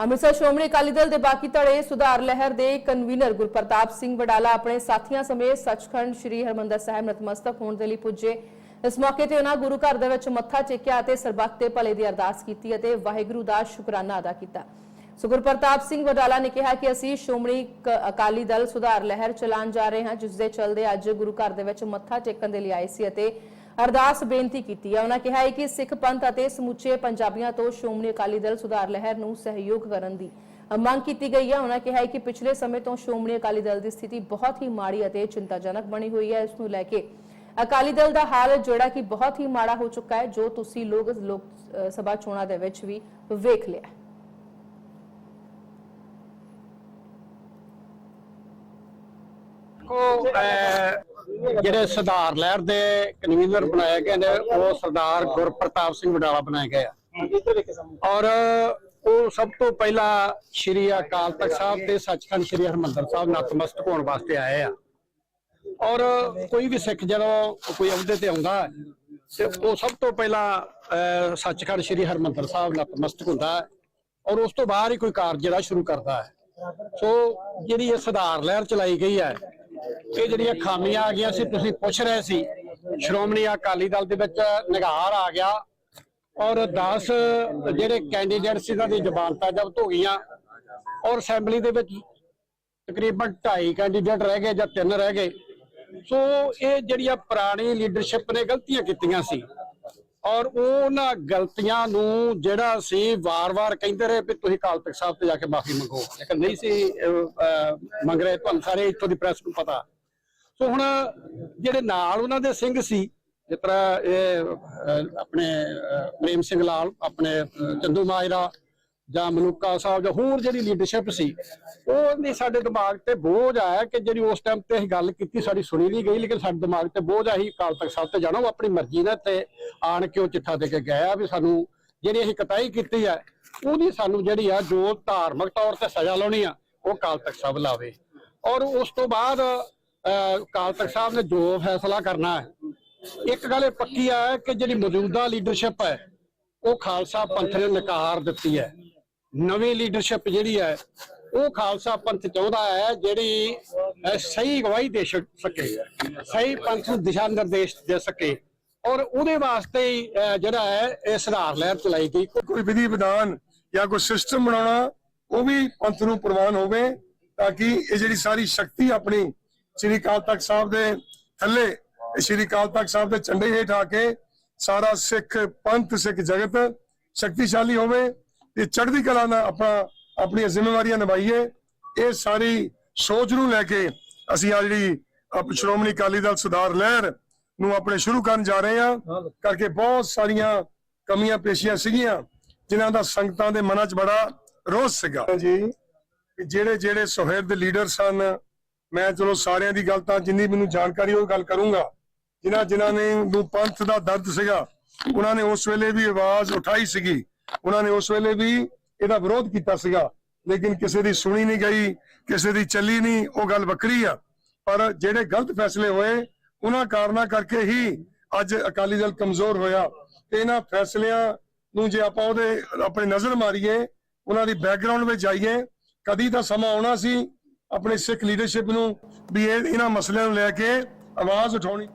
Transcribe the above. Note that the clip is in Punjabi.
ਅੰਮ੍ਰਿਤਸਰ ਸ਼੍ਰੋਮਣੀ ਅਕਾਲੀ ਦਲ ਦੇ ਬਾਕੀ ਧੜੇ ਸੁਧਾਰ ਲਹਿਰ ਦੇ ਕਨਵੀਨਰ ਗੁਰਪ੍ਰਤਾਪ ਸਿੰਘ ਵਡਾਲਾ ਆਪਣੇ ਸਾਥੀਆਂ ਸਮੇਤ ਸੱਚਖੰਡ ਸ੍ਰੀ ਹਰਮੰਦਰ ਸਾਹਿਬ ਨਤਮਸਤਕ ਹੋਣ ਦੇ ਲਈ ਪੁੱਜੇ। ਇਸ ਮੌਕੇ ਤੇ ਉਹਨਾਂ ਗੁਰੂ ਘਰ ਦੇ ਵਿੱਚ ਮੱਥਾ ਟੇਕਿਆ ਅਤੇ ਸਰਬੱਤ ਦੇ ਭਲੇ ਦੀ ਅਰਦਾਸ ਕੀਤੀ ਅਤੇ ਵਾਹਿਗੁਰੂ ਦਾ ਸ਼ੁਕਰਾਨਾ ਅਦਾ ਕੀਤਾ। ਸੋ ਗੁਰਪ੍ਰਤਾਪ ਸਿੰਘ ਵਡਾਲਾ ਨੇ ਕਿਹਾ ਕਿ ਅਸੀਂ ਸ਼੍ਰੋਮਣੀ ਅਕਾਲੀ ਦਲ ਸੁਧਾਰ ਲਹਿਰ ਚਲਾਉਣ ਜਾ ਰਹੇ ਹਾਂ ਜਿਸ ਦੇ ਚਲਦੇ ਅੱਜ ਗੁਰੂ ਘਰ ਦੇ ਵਿੱਚ ਮੱਥਾ ਟੇਕਣ ਦੇ ਲਈ ਆਏ ਸੀ ਅਤੇ ਅਰਦਾਸ ਬੇਨਤੀ ਕੀਤੀ ਹੈ। ਉਹਨਾਂ ਕਿਹਾ ਹੈ ਕਿ ਸਿੱਖ ਪੰਥ ਅਤੇ ਸਮੁੱਚੇ ਪੰਜਾਬੀਆਂ ਤੋਂ ਸ਼੍ਰੋਮਣੀ ਅਕਾਲੀ ਦਲ ਸੁਧਾਰ ਲਹਿਰ ਨੂੰ ਸਹਿਯੋਗ ਕਰਨ ਦੀ ਮੰਗ ਕੀਤੀ ਗਈ ਹੈ। ਉਹਨਾਂ ਕਿਹਾ ਹੈ ਕਿ ਪਿਛਲੇ ਸਮੇਂ ਤੋਂ ਸ਼੍ਰੋਮਣੀ ਅਕਾਲੀ ਦਲ ਦੀ ਸਥਿਤੀ ਬਹੁਤ ਹੀ ਮਾੜੀ ਅਤੇ ਚਿੰਤਾਜਨਕ ਬਣੀ ਹੋਈ ਹੈ। ਇਸ ਨੂੰ ਲੈ ਕੇ ਅਕਾਲੀ ਦਲ ਦਾ ਹਾਲ ਜਿਹੜਾ ਕਿ ਬਹੁਤ ਹੀ ਮਾੜਾ ਹੋ ਚੁੱਕਾ ਹੈ, ਜੋ ਤੁਸੀਂ ਲੋਕ ਲੋਕ ਸਭਾ ਚੋਣਾਂ ਦੇ ਵਿੱਚ ਵੀ ਵੇਖ ਲਿਆ ਹੈ। ਜਿਹੜੇ ਸੁਧਾਰ ਲਹਿਰ ਦੇ ਕਨਵੀਨਰ ਬਣਾਏ ਗਏ ਨੇ ਉਹ ਸਰਦਾਰ ਗੁਰਪ੍ਰਤਾਪ ਸਿੰਘ ਵਡਾਲਾ ਬਣਾਏ ਗਏ ਆ ਔਰ ਉਹ ਸਭ ਤੋਂ ਪਹਿਲਾਂ ਸ਼੍ਰੀ ਅਕਾਲ ਤਖਤ ਸਾਹਿਬ ਤੇ ਸੱਚਖੰਡ ਸ਼੍ਰੀ ਹਰਮੰਦਰ ਸਾਹਿਬ ਨਤਮਸਤਕ ਹੋਣ ਵਾਸਤੇ ਆਏ ਆ ਔਰ ਕੋਈ ਵੀ ਸਿੱਖ ਜਦੋਂ ਕੋਈ ਅਹੁਦੇ ਤੇ ਆਉਂਦਾ ਤੇ ਉਹ ਸਭ ਤੋਂ ਪਹਿਲਾਂ ਅਹ, ਸੱਚਖੰਡ ਸ਼੍ਰੀ ਹਰਮੰਦਰ ਸਾਹਿਬ ਨਤਮਸਤਕ ਹੁੰਦਾ ਹੈ ਔਰ ਉਸ ਤੋਂ ਬਾਅਦ ਹੀ ਕੋਈ ਕਾਰਜ ਜਿਹੜਾ ਸ਼ੁਰੂ ਕਰਦਾ ਹੈ ਸੋ ਜਿਹੜੀ ਇਹ ਸੁਧਾਰ ਲਹਿਰ ਚਲਾਈ ਗਈ ਹੈ ਇਹ ਜਿਹੜੀਆਂ ਖਾਮੀਆਂ ਆ ਗਈਆਂ ਸੀ, ਤੁਸੀਂ ਪੁੱਛ ਰਹੇ ਸੀ। ਸ਼੍ਰੋਮਣੀ ਅਕਾਲੀ ਦਲ ਦੇ ਵਿੱਚ ਨਿਗਾਰ ਆ ਗਿਆ ਔਰ 10 ਜਿਹੜੇ ਕੈਂਡੀਡੇਟ ਸੀ ਉਹਨਾਂ ਦੀ ਜ਼ਮਾਨਤਾਂ ਜ਼ਬਤ ਹੋ ਗਈਆਂ ਔਰ ਅਸੈਂਬਲੀ ਦੇ ਵਿੱਚ ਤਕਰੀਬਨ 2.5 ਕੈਂਡੀਡੇਟ ਰਹਿ ਗਏ ਜਾਂ ਤਿੰਨ ਰਹਿ ਗਏ। ਸੋ ਇਹ ਜਿਹੜੀਆਂ ਪੁਰਾਣੀ ਲੀਡਰਸ਼ਿਪ ਨੇ ਗਲਤੀਆਂ ਕੀਤੀਆਂ ਸੀ ਔਰ ਉਹਨਾਂ ਗਲਤੀਆਂ ਨੂੰ ਜਿਹੜਾ ਸੀ ਵਾਰ-ਵਾਰ ਕਹਿੰਦੇ ਰਹੇ ਵੀ ਤੁਸੀਂ ਅਕਾਲ ਤਖਤ ਸਾਹਿਬ ਤੇ ਜਾ ਕੇ ਮਾਫੀ ਮੰਗੋ। ਲੇਕਿਨ ਨਹੀਂ ਸੀ ਮੰਗ ਰਹੇ ਤੁਹਾਨੂੰ ਸਾਰੇ ਇੱਥੋਂ ਦੀ ਪ੍ਰੈਸ ਨੂੰ ਪਤਾ। ਸੋ ਹੁਣ ਜਿਹੜੇ ਨਾਲ ਉਹਨਾਂ ਦੇ ਸਿੰਘ ਸੀ, ਜਿਸ ਤਰ੍ਹਾਂ ਇਹ ਆਪਣੇ ਪ੍ਰੇਮ ਸਿੰਘ ਲਾਲ, ਆਪਣੇ ਚੰਦੂ ਮਾਜਰਾ ਜਾਂ ਮਲੂਕਾ ਸਾਹਿਬ ਜਾਂ ਹੋਰ ਜਿਹੜੀ ਲੀਡਰਸ਼ਿਪ ਸੀ, ਉਹ ਨਹੀਂ ਸਾਡੇ ਦਿਮਾਗ ਤੇ ਬੋਝ ਆਇਆ ਕਿ ਜਿਹੜੀ ਉਸ ਟਾਈਮ ਤੇ ਅਸੀਂ ਗੱਲ ਕੀਤੀ, ਸਾਡੀ ਸੁਣੀ ਨਹੀਂ ਗਈ, ਲੇਕਿਨ ਸਾਡੇ ਦਿਮਾਗ ਤੇ ਬੋਝ ਆਹੀ ਅਕਾਲ ਤਖਤ ਸਾਹਿਬ ਤੇ ਜਾਣਾ, ਉਹ ਆਪਣੀ ਮਰਜ਼ੀ ਨਾਲ ਤੇ ਆਣ ਕੇ ਉਹ ਚਿੱਠਾ ਦੇ ਕੇ ਗਿਆ ਵੀ ਸਾਨੂੰ ਜਿਹੜੀ ਅਸੀਂ ਕਟਾਈ ਕੀਤੀ ਹੈ ਉਹਦੀ ਸਾਨੂੰ ਜਿਹੜੀ ਆ ਜੋ ਧਾਰਮਿਕ ਤੌਰ ਤੇ ਸਜ਼ਾ ਲਾਉਣੀ ਆ, ਉਹ ਅਕਾਲ ਤਖਤ ਸਾਹਿਬ ਲਾਵੇ। ਔਰ ਉਸ ਤੋਂ ਬਾਅਦ ਅਕਾਲ ਤਖਤ ਸਾਹਿਬ ਨੇ ਜੋ ਫੈਸਲਾ ਕਰਨਾ ਹੈ, ਇੱਕ ਗੱਲ ਇਹ ਪੱਕੀ ਹੈ ਕਿ ਜਿਹੜੀ ਮੌਜੂਦਾ ਲੀਡਰਸ਼ਿਪ ਹੈ, ਉਹ ਖਾਲਸਾ ਪੰਥ ਨੇ ਨਕਾਰ ਦਿੱਤੀ ਹੈ। ਨਵੀਂ ਲੀਡਰਸ਼ਿਪ ਜਿਹੜੀ ਹੈ, ਉਹ ਖਾਲਸਾ ਪੰਥ ਚਾਹੁੰਦਾ ਹੈ, ਜਿਹੜੀ ਸਹੀ ਗਵਾਹੀ ਦੇ ਸਕੇ, ਸਹੀ ਪੰਥ ਨੂੰ ਦਿਸ਼ਾ ਨਿਰਦੇਸ਼ ਦੇ ਸਕੇ ਔਰ ਉਹਦੇ ਵਾਸਤੇ ਜਿਹੜਾ ਹੈ, ਇਹ ਸੁਧਾਰ ਲਹਿਰ ਚਲਾਈ ਗਈ। ਕੋਈ ਵਿਧੀ ਵਿਧਾਨ ਜਾਂ ਕੋਈ ਸਿਸਟਮ ਬਣਾਉਣਾ, ਉਹ ਵੀ ਪੰਥ ਨੂੰ ਪ੍ਰਵਾਨ ਹੋਵੇ, ਤਾਂ ਕਿ ਇਹ ਜਿਹੜੀ ਸਾਰੀ ਸ਼ਕਤੀ ਆਪਣੀ ਸ੍ਰੀ ਅਕਾਲ ਤਖਤ ਸਾਹਿਬ ਦੇ ਥੱਲੇ ਸ੍ਰੀ ਅਕਾਲ ਤਖਤ ਸਾਹਿਬ ਦੇ ਝੰਡੇ ਹੇਠ ਆ ਕੇ ਸਾਰਾ ਸਿੱਖ ਪੰਥ ਸਿੱਖ ਜਗਤ ਸ਼ਕਤੀਸ਼ਾਲੀ ਹੋਵੇ ਤੇ ਚੜ੍ਹਦੀ ਕਲਾ ਨਾਲ ਆਪਣਾ ਆਪਣੀਆਂ ਜ਼ਿੰਮੇਵਾਰੀਆਂ ਨਿਭਾਈਏ ਇਹ ਸਾਰੀ ਸੋਚ ਨੂੰ ਲੈ ਕੇ ਅਸੀਂ ਆ ਜਿਹੜੀ ਸ਼੍ਰੋਮਣੀ ਅਕਾਲੀ ਦਲ ਸੁਧਾਰ ਲਹਿਰ ਨੂੰ ਆਪਣੇ ਸ਼ੁਰੂ ਕਰਨ ਜਾ ਰਹੇ ਹਾਂ। ਕਰਕੇ ਬਹੁਤ ਸਾਰੀਆਂ ਕਮੀਆਂ ਪੇਸ਼ੀਆਂ ਸੀਗੀਆਂ ਜਿਨ੍ਹਾਂ ਦਾ ਸੰਗਤਾਂ ਦੇ ਮਨਾਂ 'ਚ ਬੜਾ ਰੋਸ ਸੀਗਾ। ਜੀ। ਜਿਹੜੇ ਜਿਹੜੇ ਸੁਹਿਰਦ ਲੀਡਰ ਸਨ ਮੈਂ ਚਲੋ ਸਾਰਿਆਂ ਦੀ ਗੱਲ ਤਾਂ ਜਿੰਨੀ ਮੈਨੂੰ ਜਾਣਕਾਰੀ, ਉਹ ਗੱਲ ਕਰੂੰਗਾ। ਜਿਨ੍ਹਾਂ ਜਿਨ੍ਹਾਂ ਨੇ ਨੂੰ ਪੰਥ ਦਾ ਦਰਦ ਸੀਗਾ, ਉਹਨਾਂ ਨੇ ਉਸ ਵੇਲੇ ਵੀ ਆਵਾਜ਼ ਉਠਾਈ ਸੀਗੀ। ਉਹਨਾਂ ਨੇ ਉਸ ਵੇਲੇ ਵੀ ਇਹਦਾ ਵਿਰੋਧ ਕੀਤਾ ਸੀਗਾ। ਲੇਕਿਨ ਕਿਸੇ ਦੀ ਸੁਣੀ ਨਹੀਂ ਗਈ, ਕਿਸੇ ਦੀ ਚੱਲੀ ਨਹੀਂ, ਉਹ ਗੱਲ ਵੱਖਰੀ ਆ। ਪਰ ਜਿਹੜੇ ਗਲਤ ਫੈਸਲੇ ਹੋਏ, ਉਹਨਾਂ ਕਾਰਨਾਂ ਕਰਕੇ ਹੀ ਅੱਜ ਅਕਾਲੀ ਦਲ ਕਮਜ਼ੋਰ ਹੋਇਆ। ਤੇ ਇਹਨਾਂ ਫੈਸਲਿਆਂ ਨੂੰ ਜੇ ਆਪਾਂ ਉਹਦੇ, ਆਪਣੀ ਨਜ਼ਰ ਮਾਰੀਏ, ਉਹਨਾਂ ਦੀ ਬੈਕਗ੍ਰਾਉਂਡ ਵਿੱਚ ਜਾਈਏ, ਕਦੀ ਤਾਂ ਸਮਾਂ ਆਉਣਾ ਸੀ ਆਪਣੇ ਸਿੱਖ ਲੀਡਰਸ਼ਿਪ ਨੂੰ ਵੀ ਇਹ ਇਹਨਾਂ ਮਸਲਿਆਂ ਨੂੰ ਲੈ ਕੇ ਆਵਾਜ਼ ਉਠਾਉਣੀ।